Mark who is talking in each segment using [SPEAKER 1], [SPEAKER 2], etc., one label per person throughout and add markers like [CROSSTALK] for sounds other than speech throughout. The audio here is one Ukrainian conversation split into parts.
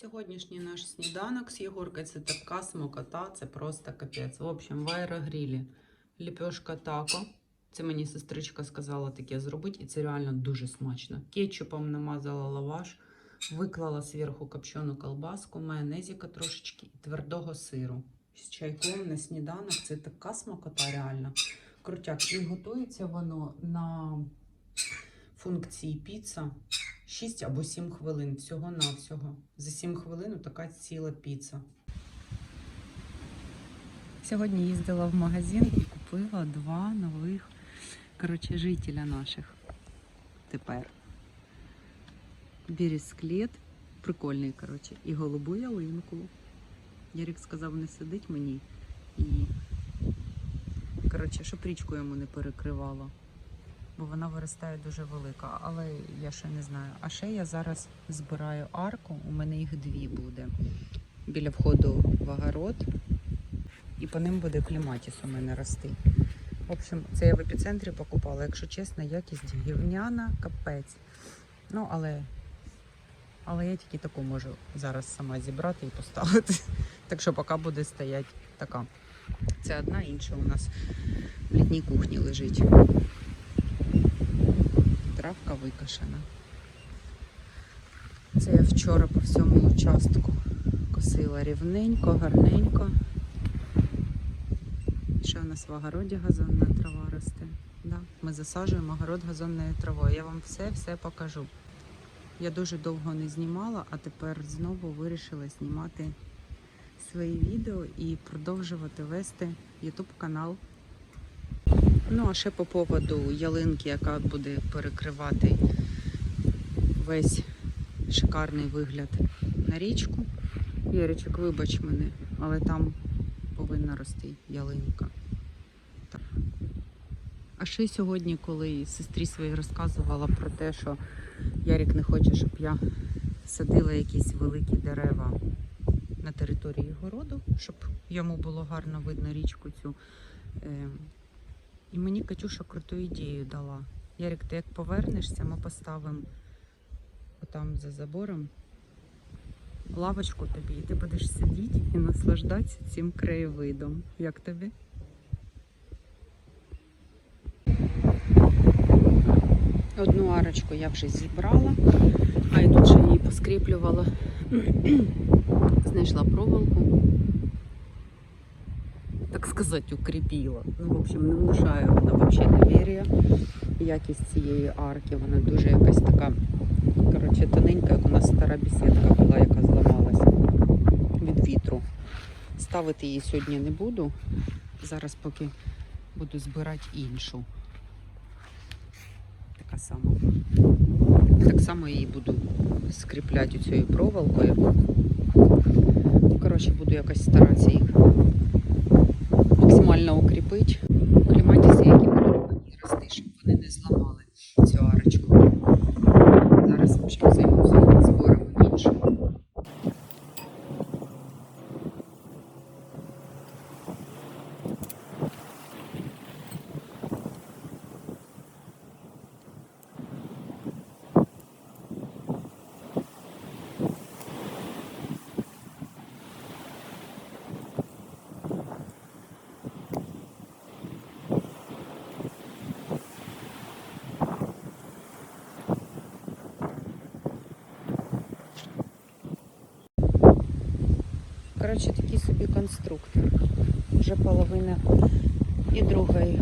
[SPEAKER 1] Сьогоднішній наш сніданок з Єгоркою це така смокота, це просто капець. В общем, в аерогрілі ліпешка тако. Це мені сестричка сказала таке зробити, і це реально дуже смачно. Кетчупом намазала лаваш, виклала зверху копчену колбаску, майонезіка трошечки і твердого сиру. З чайком на сніданок це така смакота реально. Крутяк. І готується воно на функції піца 6 або 7 хвилин всього-навсього. За 7 хвилин така ціла піца. Сьогодні їздила в магазин і купила два нових коротше, жителя наших. Тепер. Бірісклет. Прикольний, коротше. І голубу ялинку. Ярик сказав, не сидить мені. І, коротше, щоб річку йому не перекривало. Бо вона виростає дуже велика, але я ще не знаю. А ще я зараз збираю арку, у мене їх дві буде. Біля входу в огород. І по ним буде кліматіс у мене рости. В общем, це я в епіцентрі покупала. Якщо чесно, якість гівняна, капець. Ну, але, але я тільки таку можу зараз сама зібрати і поставити. [LAUGHS] Так що поки буде стояти така. Це одна інша у нас в літній кухні лежить. Травка викошена. Це я вчора по всьому участку косила рівненько, гарненько. Ще у нас в огороді газонна трава росте. Да. Ми засаджуємо огород газонною травою. Я вам все-все покажу. Я дуже довго не знімала, а тепер знову вирішила знімати свої відео і продовжувати вести YouTube канал. Ну, а ще по поводу ялинки, яка буде перекривати весь шикарний вигляд на річку. Яричок, вибач мене, але там повинна рости ялинка. Так. А ще сьогодні, коли сестрі своїй розказувала про те, що Ярик не хоче, щоб я садила якісь великі дерева на території городу, щоб йому було гарно видно річку цю. І мені Катюша круту ідею дала. Ярик, ти як повернешся, ми поставимо отам за забором лавочку тобі, і ти будеш сидіти і наслаждатися цим краєвидом. Як тобі? Одну арочку я вже зібрала, а і тут її поскріплювала. [CLEARS THROAT] Знайшла проволоку. Так сказати, укріпіла. Ну, в общем, не внушає вона взагалі довір'я. Якість цієї арки, вона дуже якась така, коротше, тоненька, як у нас стара бесідка була, яка зламалася від вітру. Ставити її сьогодні не буду. Зараз поки буду збирати іншу. Така сама. Так само її буду скріпляти цією проволокою. Коротше, буду якось старатися їх максимально укрепить. Кліматіси, які будуть рости, щоб вони не зламали цю арочку. Зараз в общем, займуся збором іншого. Коротше, такий собі конструктор. Вже половина і другої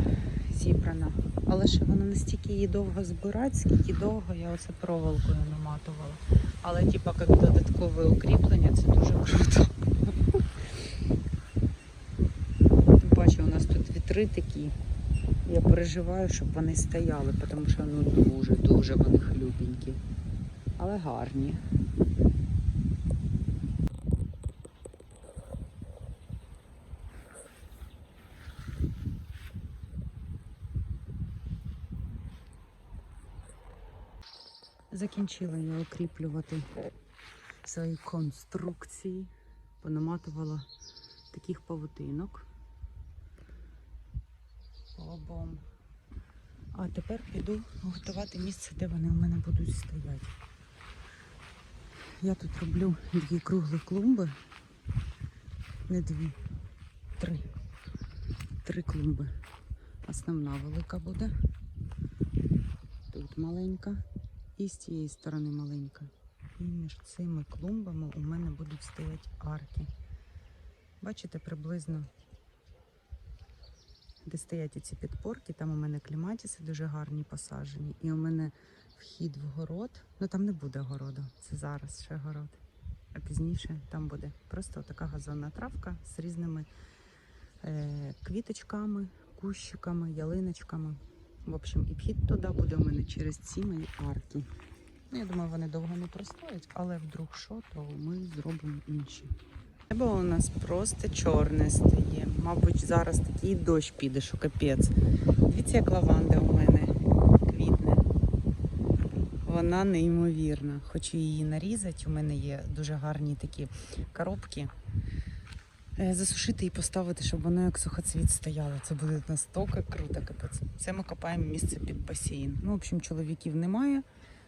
[SPEAKER 1] зібрана. Але ще воно настільки її довго збирати, скільки довго я оце проволокою наматувала. Але типа як додаткове укріплення це дуже круто. Тим паче у нас тут вітри такі. Я переживаю, щоб вони стояли, тому що ну дуже-дуже вони хлюпенькі. Але гарні. Закінчила я укріплювати свої конструкції, понаматувала таких павутинок обом. А тепер піду готувати місце, де вони у мене будуть стояти. Я тут роблю дві круглі клумби. Не дві, три. Три клумби. Основна велика буде. Тут маленька. І з цієї сторони маленька. І між цими клумбами у мене будуть стояти арки. Бачите, приблизно, де стоять ці підпорки, там у мене кліматіси дуже гарні посаджені. І у мене вхід в город. Ну там не буде городу, це зараз ще город. А пізніше там буде просто така газонна травка з різними е, квіточками, кущиками, ялиночками. В общем, і вхід туди буде у мене через ці мої арки. Ну, я думаю, вони довго не простоять, але вдруг що, то ми зробимо інші. Небо у нас просто чорне стає. Мабуть, зараз такий дощ піде, що капець. Дивіться, як лаванда у мене квітне. Вона неймовірна. Хочу її нарізати. У мене є дуже гарні такі коробки. Е, Засушити і поставити, щоб воно як сухоцвіт стояло. Це буде настільки круто, капець. Це ми копаємо місце під басейн. Ну, в общем, чоловіків немає,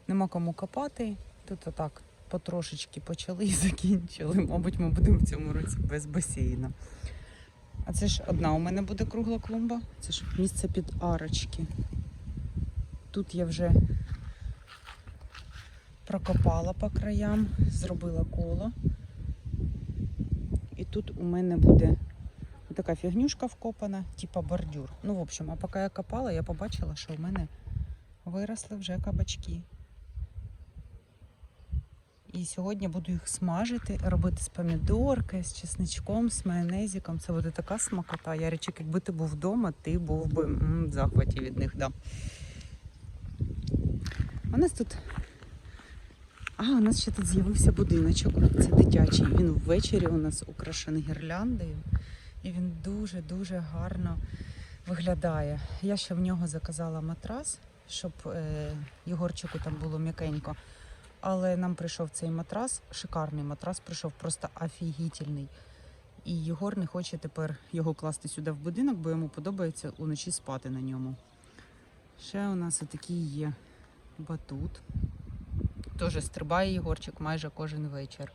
[SPEAKER 1] нема кому копати. Тут отак потрошечки почали і [LAUGHS] закінчили. Мабуть, ми будемо в цьому році без басейна. А це ж одна у мене буде кругла клумба. Це ж місце під арочки. Тут я вже прокопала по краям, зробила коло. І тут у мене буде така фігнюшка вкопана, типа бордюр. Ну, в общем, а поки я копала, я побачила, що у мене виросли вже кабачки. І сьогодні буду їх смажити, робити з помідоркою, з чесничком, з майонезиком. Це буде така смакота. Яричик, якби ти був вдома, ти був би в захваті від них. Да. У нас тут. А, у нас ще тут з'явився будиночок. Це дитячий. Він ввечері у нас украшений гірляндою. І він дуже-дуже гарно виглядає. Я ще в нього заказала матрас, щоб е, Єгорчику там було м'якенько. Але нам прийшов цей матрас, шикарний матрас, прийшов просто офігітельний. І Єгор не хоче тепер його класти сюди в будинок, бо йому подобається уночі спати на ньому. Ще у нас отакий є батут. Теж стрибає Єгорчик майже кожен вечір.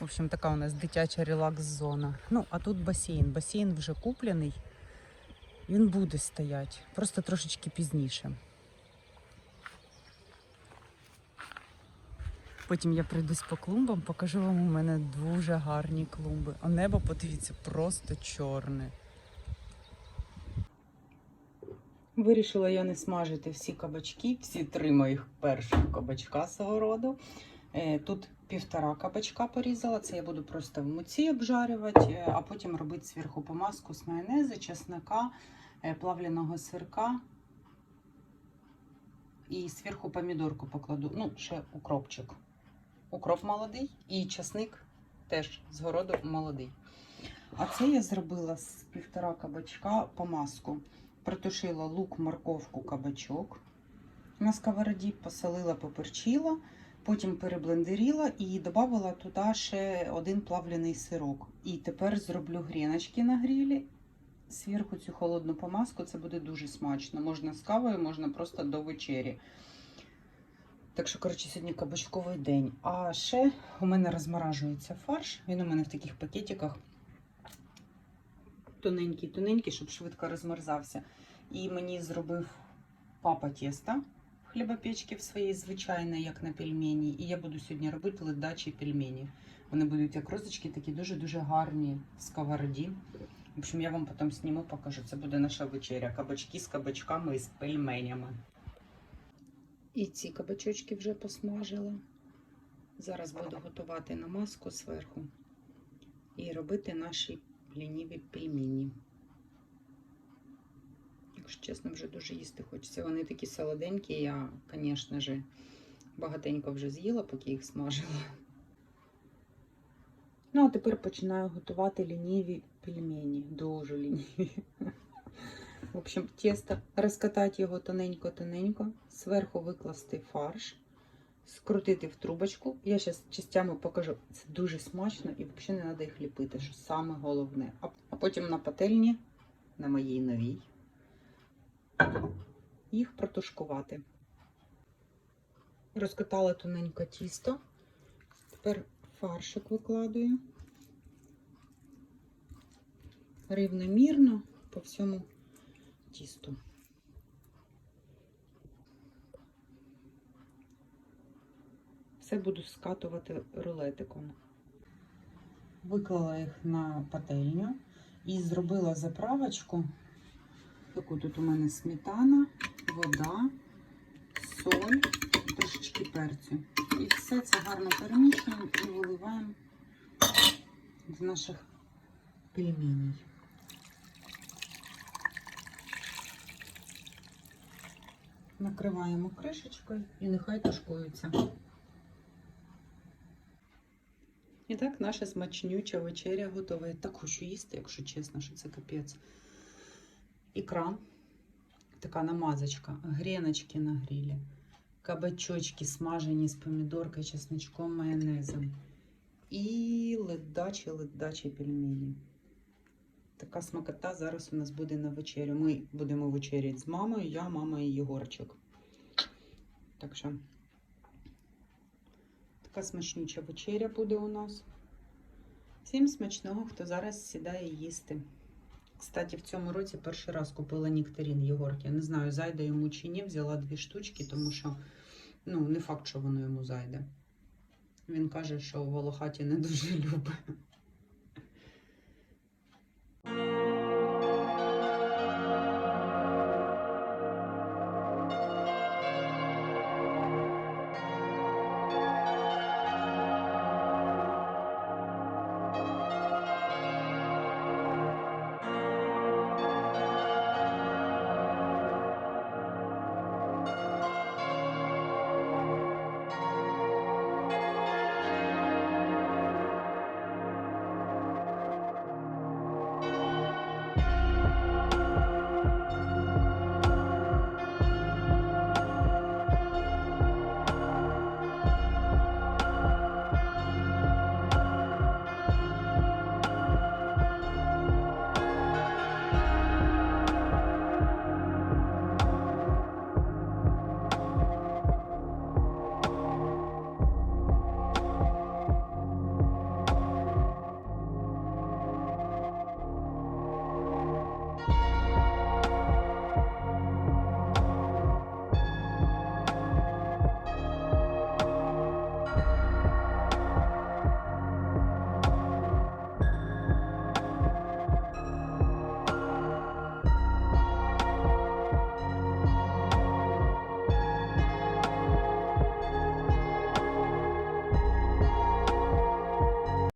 [SPEAKER 1] В общем, така у нас дитяча релакс-зона. Ну, а тут басейн. Басейн вже куплений. Він буде стояти, просто трошечки пізніше. Потім я пройдусь по клумбам, покажу вам у мене дуже гарні клумби. А небо, подивіться, просто чорне. Вирішила я не смажити всі кабачки, всі три моїх перших кабачка свого роду. Е, Тут півтора кабачка порізала. Це я буду просто в муці обжарювати, е, а потім робити зверху помазку з майонезу, чеснока, е, плавленого сирка. І зверху помідорку покладу. Ну, ще укропчик. Укроп молодий і часник теж з городу молодий. А це я зробила з півтора кабачка помазку. Протушила лук, морковку, кабачок на сковороді, посолила, поперчила, потім переблендерила і додала туди ще один плавлений сирок. І тепер зроблю гріночки на грілі. Зверху цю холодну помазку це буде дуже смачно. Можна з кавою, можна просто до вечері. Так що, коротше, сьогодні кабачковий день. А ще у мене розморажується фарш. Він у мене в таких пакетиках тоненький, тоненький, щоб швидко розмерзався. І мені зробив папа тіста в хлібопечці в своїй звичайної, як на пельмені. І я буду сьогодні робити ледачі пельмені. Вони будуть як розочки, такі дуже-дуже гарні в сковороді. В общем, я вам потім зніму, покажу. Це буде наша вечеря. Кабачки з кабачками і з пельменями. І ці кабачочки вже посмажила. Зараз буду готувати намазку зверху і робити наші лініві пельмені. Якщо чесно, вже дуже їсти хочеться. Вони такі солоденькі, я, звісно ж, багатенько вже з'їла, поки їх смажила. Ну, а тепер починаю готувати лініві пельмені. Дуже лініві. В общем, тесто розкатати його тоненько-тоненько, зверху викласти фарш, скрутити в трубочку. Я зараз частями покажу. Це дуже смачно і взагалі не треба їх ліпити, що саме головне. А потім на пательні, на моїй новій, їх протушкувати. Розкатала тоненько тісто Тепер фаршик викладую. Рівномірно по всьому тісту. Все буду скатувати рулетиком. Виклала їх на пательню і зробила заправочку. Таку тут у мене сметана, вода, соль, трошечки перцю. І все це гарно перемішуємо і виливаємо в наших пельменей. Накриваємо кришечкою і нехай тушкуються. І так наша смачнюча вечеря готова. Я так хочу їсти, якщо чесно, що це капець. Ікра, така намазочка, гріночки на грилі, кабачочки смажені з помідоркою, чесночком, майонезом. І ледачі ледачі пельмені. Така смакота зараз у нас буде на вечерю. Ми будемо вечеряти з мамою, я, мама і Єгорчик. Так що така смачнюча вечеря буде у нас. Всім смачного, хто зараз сідає їсти. Кстати, в цьому році перший раз купила нектарин Єгорки. Я Не знаю, зайде йому чи ні. Взяла дві штучки, тому що ну, не факт, що воно йому зайде. Він каже, що Волохаті не дуже любить.